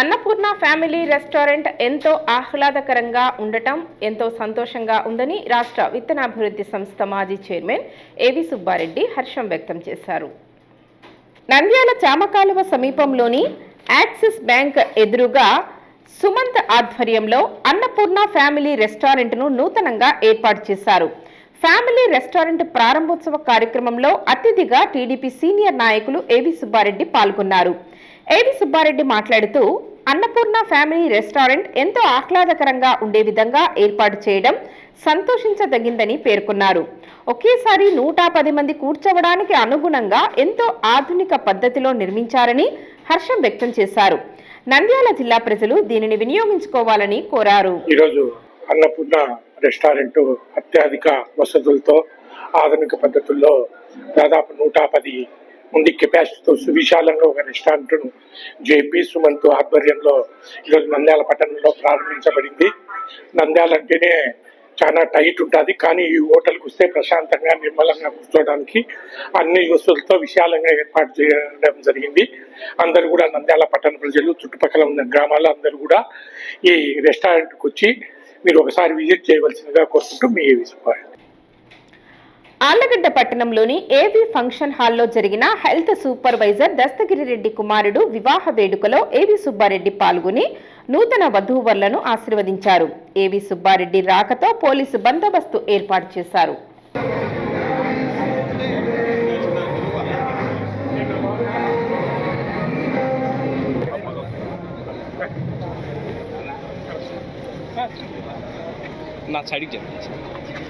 Annapurna family restaurant ఎంతో ఆహ్లాదకరంగా ఉండటం ఎంతో సంతోషంగా ఉందని రాష్ట్ర విత్తనాభివృద్ధి సంస్థ మాజీ చైర్మన్ ఏవి సుబ్బారెడ్డి హర్షం వ్యక్తం చేశారు. నంద్యాల చామకాలువ సమీపంలోని యాక్సిస్ బ్యాంక్ ఎదురుగా సుమంత్ ఆధ్వర్యంలో అన్నపూర్ణ ఫ్యామిలీ రెస్టారెంట్ను నూతనంగా ఏర్పాటు చేశారు. ఫ్యామిలీ రెస్టారెంట్ ప్రారంభోత్సవ కార్యక్రమంలో అతిథిగా టీడీపీ సీనియర్ నాయకులు ఏవి సుబ్బారెడ్డి పాల్గొన్నారు. ఏవి సుబ్బారెడ్డి మాట్లాడుతూ అన్నపూర్ణ ఫ్యామిలీ రెస్టారెంట్ ఎంతో ఆహ్లాదకరంగా ఉండే విధంగా ఏర్పాటు చేయడం సంతోషించదగిందని పేర్కొన్నారు. ఒకేసారి నూట పది మంది కూర్చోవడానికి అనుగుణంగా ఎంతో ఆధునిక పద్ధతిలో నిర్మించారని హర్షం వ్యక్తం చేశారు. నంద్యాల జిల్లా ప్రజలు దీనిని వినియోగించుకోవాలని కోరారు. ఈరోజు అన్నపూర్ణ రెస్టారెంట్ అత్యధిక వసతులతో ఆధునిక పద్ధతుల్లో దాదాపు నూట పది ఉండి కెపాసిటీతో సువిశాలంగా ఒక రెస్టారెంట్ను జేపీ సుమంత్ ఆధ్వర్యంలో ఈరోజు నంద్యాల పట్టణంలో ప్రారంభించబడింది. నంద్యాల అంటేనే చాలా టైట్ ఉంటుంది. కానీ ఈ హోటల్కి వస్తే ప్రశాంతంగా నిర్మలంగా కూర్చోవడానికి అన్ని వస్తువులతో విశాలంగా ఏర్పాటు చేయడం జరిగింది. అందరూ కూడా నంద్యాల పట్టణ ప్రజలు చుట్టుపక్కల ఉన్న గ్రామాల అందరూ కూడా ఈ రెస్టారెంట్కి వచ్చి మీరు ఒకసారి విజిట్ చేయవలసిందిగా కోరుకుంటూ మీ విసుపారు ఆళ్ళగడ్డ పట్టణంలోని ఏవీ ఫంక్షన్ హాల్లో జరిగిన హెల్త్ సూపర్వైజర్ దస్తగిరిరెడ్డి కుమారుడు వివాహ వేడుకలో ఏవి సుబ్బారెడ్డి పాల్గొని నూతన వధూవరులను ఆశీర్వదించారు. ఏవి సుబ్బారెడ్డి రాకతో పోలీసు బందోబస్తు ఏర్పాటు చేశారు. నా సైడ్కి చెప్పండి.